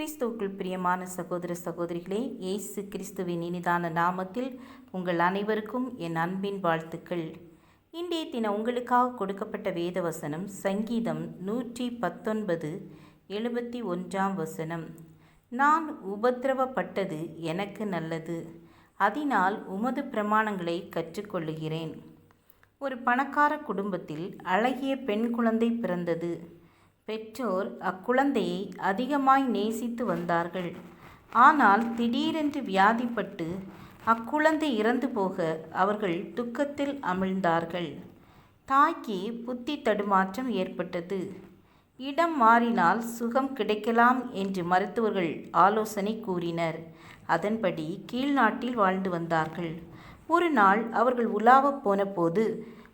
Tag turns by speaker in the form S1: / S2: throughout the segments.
S1: கிறிஸ்துவுக்குள் பிரியமான சகோதர சகோதரிகளே இயேசு கிறிஸ்துவின் இனிதான நாமத்தில் உங்கள் அனைவருக்கும் என் அன்பின் வாழ்த்துக்கள். இன்றைய தினம் உங்களுக்காக கொடுக்கப்பட்ட வேத வசனம் சங்கீதம் நூற்றி பத்தொன்பது எழுபத்தி ஒன்றாம் வசனம். நான் உபத்திரவப்பட்டது எனக்கு நல்லது அதனால் உமது பிரமாணங்களை கற்றுக்கொள்ளுகிறேன். ஒரு பணக்கார குடும்பத்தில் அழகிய பெண் குழந்தை பிறந்தது. பெற்றோர் அக்குழந்தையை அதிகமாய் நேசித்து வந்தார்கள். ஆனால் திடீரென்று வியாதிப்பட்டு அக்குழந்தை இறந்து போக அவர்கள் துக்கத்தில் அமிழ்ந்தார்கள். தாய்க்கு புத்தி தடுமாற்றம் ஏற்பட்டது. இடம் மாறினால் சுகம் கிடைக்கலாம் என்று மருத்துவர்கள் ஆலோசனை கூறினர். அதன்படி கீழ்நாட்டில் வாழ்ந்து வந்தார்கள். ஒரு நாள் அவர்கள் உலாவப் போனபோது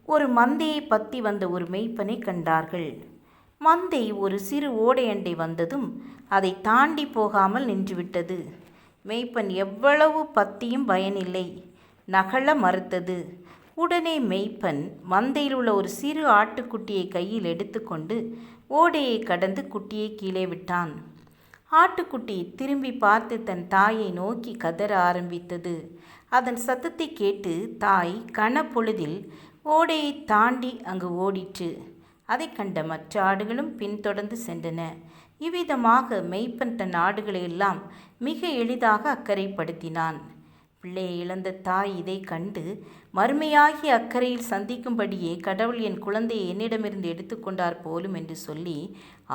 S1: ஒரு மந்தையை பத்தி வந்த ஒரு மெய்ப்பனை கண்டார்கள். மந்தை ஒரு சிறு ஓடையண்டை வந்ததும் அதை தாண்டி போகாமல் நின்றுவிட்டது. மெய்ப்பன் எவ்வளவு பத்தியும் பயனில்லை. நகல மறுத்தது. உடனே மெய்ப்பன் மந்தையில் உள்ள ஒரு சிறு ஆட்டுக்குட்டியை கையில் எடுத்துக்கொண்டு ஓடையை கடந்து குட்டியை கீழே விட்டான். ஆட்டுக்குட்டி திரும்பி பார்த்து தன் தாயை நோக்கி கதற ஆரம்பித்தது. அதன் சத்தத்தை கேட்டு தாய் கனப்பொழுதில் ஓடையை தாண்டி அங்கு ஓடிற்று. அதை கண்ட மற்ற ஆடுகளும் பின்தொடர்ந்து சென்றன. இவ்விதமாக மெய்ப்பன் தன் ஆடுகளை எல்லாம் மிக எளிதாக அக்கறைப்படுத்தினான். பிள்ளையை இழந்த தாய் இதை கண்டு மறுமையாகி அக்கறையில் சந்திக்கும்படியே கடவுள் என் குழந்தையை என்னிடமிருந்து எடுத்துக்கொண்டார் போலும் என்று சொல்லி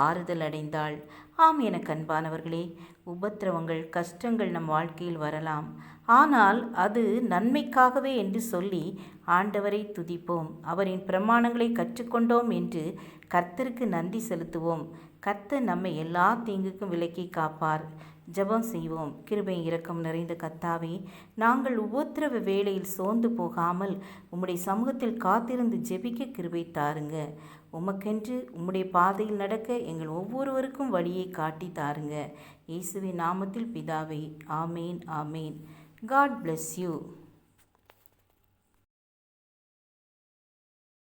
S1: ஆறுதல் அடைந்தாள். ஆம் என கண்பானவர்களே உபத்திரவங்கள் கஷ்டங்கள் நம் வாழ்க்கையில் வரலாம். ஆனால் அது நன்மைக்காகவே என்று சொல்லி ஆண்டவரை துதிப்போம். அவரின் பிரமாணங்களை கற்றுக்கொண்டோம் என்று கர்த்தருக்கு நன்றி செலுத்துவோம். கர்த்தர் நம்மை எல்லா தீங்குக்கும் விலக்கி காப்பார். ஜெபம் செய்வோம். கிருபை இரக்கம் நிறைந்த கத்தாவே நாங்கள் உபத்திரவ வேளையில் சோர்ந்து போகாமல் உம்முடைய சமூகத்தில் காத்திருந்து ஜெபிக்க கிருபை தாருங்க. உமக்கென்று உம்முடைய பாதையில் நடக்க எங்கள் ஒவ்வொருவருக்கும் வழியை காட்டி தாருங்க. இயேசுவின் நாமத்தில் பிதாவே ஆமேன் ஆமேன். God bless you